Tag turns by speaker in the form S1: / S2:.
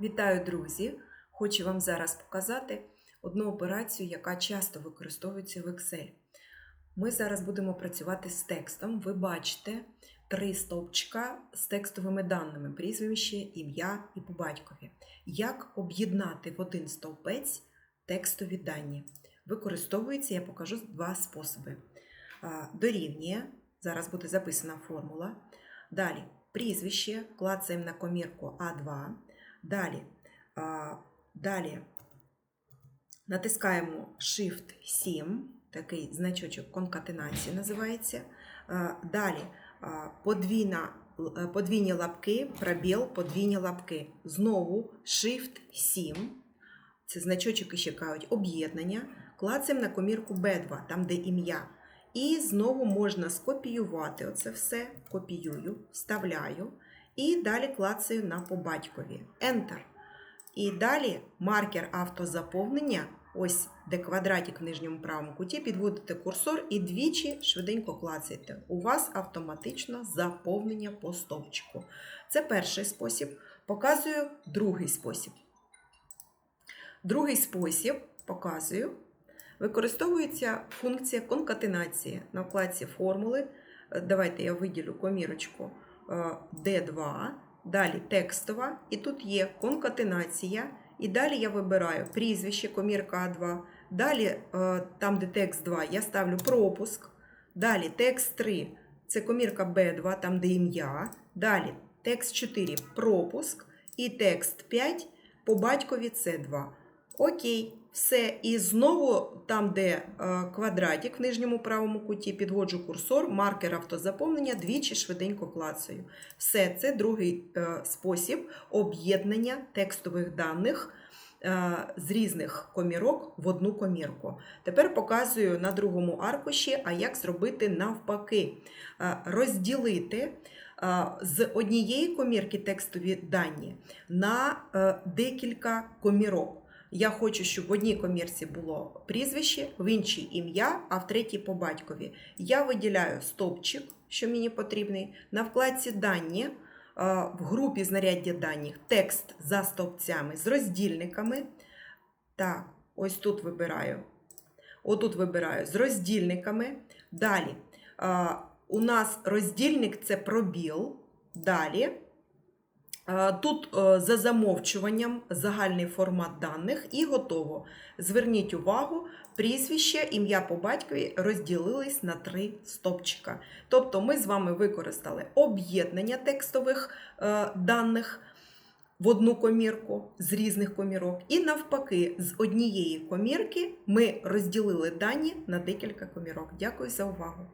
S1: Вітаю, друзі! Хочу вам зараз показати одну операцію, яка часто використовується в Excel. Ми зараз будемо працювати з текстом. Ви бачите три стовпчика з текстовими даними: прізвище, ім'я і по батькові. Як об'єднати в один стовпець текстові дані? Використовується, я покажу два способи. Дорівнює, зараз буде записана формула. Далі прізвище, клацаємо на комірку А2. Далі, а, далі натискаємо Shift 7, такий значочок конкатенації називається. А, Далі а, подвійна, подвійні лапки, пробіл, подвійні лапки. Знову Shift 7. Це значочок ще кажуть об'єднання. Клацаємо на комірку B2, там де ім'я. І знову можна скопіювати оце все. Копіюю, вставляю. І далі клацаю на по батькові. Enter. І далі маркер автозаповнення, ось де квадратик в нижньому правому куті, підводите курсор і двічі швиденько клацаєте. У вас автоматично заповнення по стовпчику. Це перший спосіб. Показую другий спосіб. Другий спосіб показую. Використовується функція конкатенації на вкладці формули. Е, Давайте я виділю комірочку е, D2, далі текстова, і тут є конкатенація. І далі я вибираю прізвище, комірка А2. Далі, е, там, де текст 2, я ставлю пропуск. Далі текст 3 це комірка Б2, там де ім'я. Далі текст 4 пропуск. І текст 5 по батькові це 2. Окей, все. І знову там, де е, квадратик в нижньому правому куті, підводжу курсор, маркер автозаповнення, двічі швиденько клацаю. Все, це другий е, спосіб об'єднання текстових даних е, з різних комірок в одну комірку. Тепер показую на другому аркуші, а як зробити навпаки. Розділити з однієї комірки текстові дані на декілька комірок. Я хочу, щоб в одній комірці було прізвище, в іншій ім'я, а в третій по батькові. Я виділяю стовпчик, що мені потрібний. На вкладці дані е, в групі знаряддя даних текст за стовпцями з роздільниками. Так, ось тут вибираю. Отут вибираю з роздільниками. Далі е, у нас роздільник це пробіл. Далі. Е, Тут е, за замовчуванням загальний формат даних і готово. Зверніть увагу, прізвище, ім'я по батькові розділились на три стопчика. Тобто ми з вами використали об'єднання текстових е, даних в одну комірку з різних комірок. І навпаки, з однієї комірки ми розділили дані на декілька комірок. Дякую за увагу!